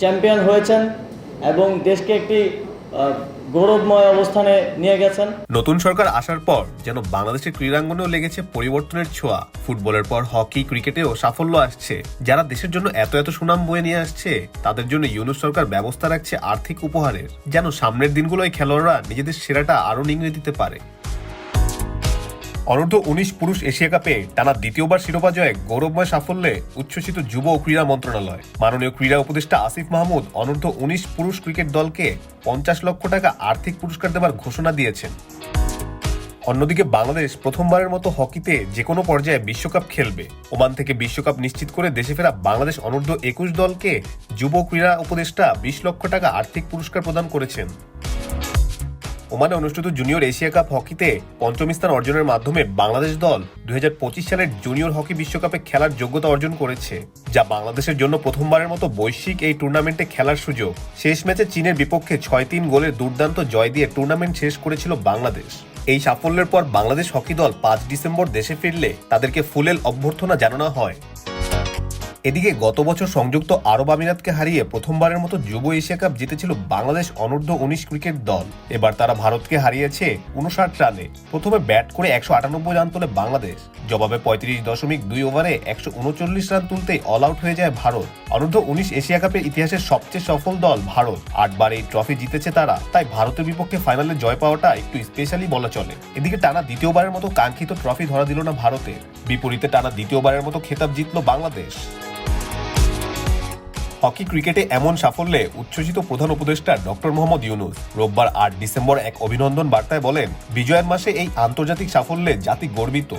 Champion হয়েছেন এবং দেশকে একটি গৌরবময় অবস্থানে নিয়ে গেছেন। নতুন সরকার আসার পর যেন বাংলাদেশের ক্রীড়াঙ্গনেও লেগেছে পরিবর্তনের ছোঁয়া। ফুটবলের পর হকি, ক্রিকেটেও সাফল্য আসছে। যারা দেশের জন্য এত এত সুনাম বয়ে নিয়ে আসছে, তাদের জন্য ইউনুস সরকার ব্যবস্থা রাখছে আর্থিক উপহারের। যেন সামনের দিনগুলোয় খেলোয়াড়রা নিজেদের সেরাটা আরও নিংড়ে দিতে পারে। অনূর্ধ্ব উনিশ পুরুষ এশিয়া কাপে টানা দ্বিতীয়বার শিরোপা জয়ে গৌরবময় সাফল্যে উচ্ছ্বসিত যুব ও ক্রীড়া মন্ত্রণালয়। মাননীয় ক্রীড়া উপদেষ্টা আসিফ মাহমুদ অনূর্ধ্ব উনিশ পুরুষ ক্রিকেট দলকে পঞ্চাশ লক্ষ টাকা আর্থিক পুরস্কার দেওয়ার ঘোষণা দিয়েছেন। অন্যদিকে বাংলাদেশ প্রথমবারের মতো হকিতে যে কোনো পর্যায়ে বিশ্বকাপ খেলবে। ওমান থেকে বিশ্বকাপ নিশ্চিত করে দেশে ফেরা বাংলাদেশ অনূর্ধ্ব একুশ দলকে যুব ক্রীড়া উপদেষ্টা বিশ লক্ষ টাকা আর্থিক পুরস্কার প্রদান করেছেন। ওমানে অনুষ্ঠিত জুনিয়র এশিয়া কাপ হকিতে পঞ্চম স্থান অর্জনের মাধ্যমে বাংলাদেশ দল দুই হাজার পঁচিশ সালের জুনিয়র হকি বিশ্বকাপে খেলার যোগ্যতা অর্জন করেছে, যা বাংলাদেশের জন্য প্রথমবারের মতো বৈশ্বিক এই টুর্নামেন্টে খেলার সুযোগ। শেষ ম্যাচে চীনের বিপক্ষে ছয় তিন গোলের দুর্দান্ত জয় দিয়ে টুর্নামেন্ট শেষ করেছিল বাংলাদেশ। এই সাফল্যের পর বাংলাদেশ হকি দল পাঁচ ডিসেম্বর দেশে ফিরলে তাদেরকে ফুলেল অভ্যর্থনা জানানো হয়। এদিকে গত বছর সংযুক্ত আরব আমিরাতকে হারিয়ে প্রথমবারের মতো যুব এশিয়া কাপ জিতেছিল বাংলাদেশ অনূর্ধ্ব উনিশ ক্রিকেট দল। এবার তারা ভারতকে হারিয়েছে উনষাট রানে। প্রথমে ব্যাট করে একশো আটানব্বই রান তোলে বাংলাদেশ। জবাবে পঁয়ত্রিশ দশমিক দুই ওভারে একশো উনচল্লিশ রান তুলতেই অল আউট হয়ে যায় ভারত। অনূর্ধ্ব উনিশ এশিয়া কাপের ইতিহাসের সবচেয়ে সফল দল ভারত। আটবার এই ট্রফি জিতেছে তারা। তাই ভারতের বিপক্ষে ফাইনালে জয় পাওয়াটা একটু স্পেশালি বলা চলে। এদিকে টানা দ্বিতীয়বারের মতো কাঙ্ক্ষিত ট্রফি ধরা দিল না ভারতের বিপরীতে টানা দ্বিতীয়বারের মতো খেতাব জিতল বাংলাদেশ। হকি ক্রিকেটে এমন সাফল্যে উচ্ছ্বসিত প্রধান উপদেষ্টা ডক্টর মোহাম্মদ ইউনুস। রোববার আট ডিসেম্বর এক অভিনন্দন বার্তায় বলেন, বিজয়ের মাসে এই আন্তর্জাতিক সাফল্যে জাতি গর্বিত।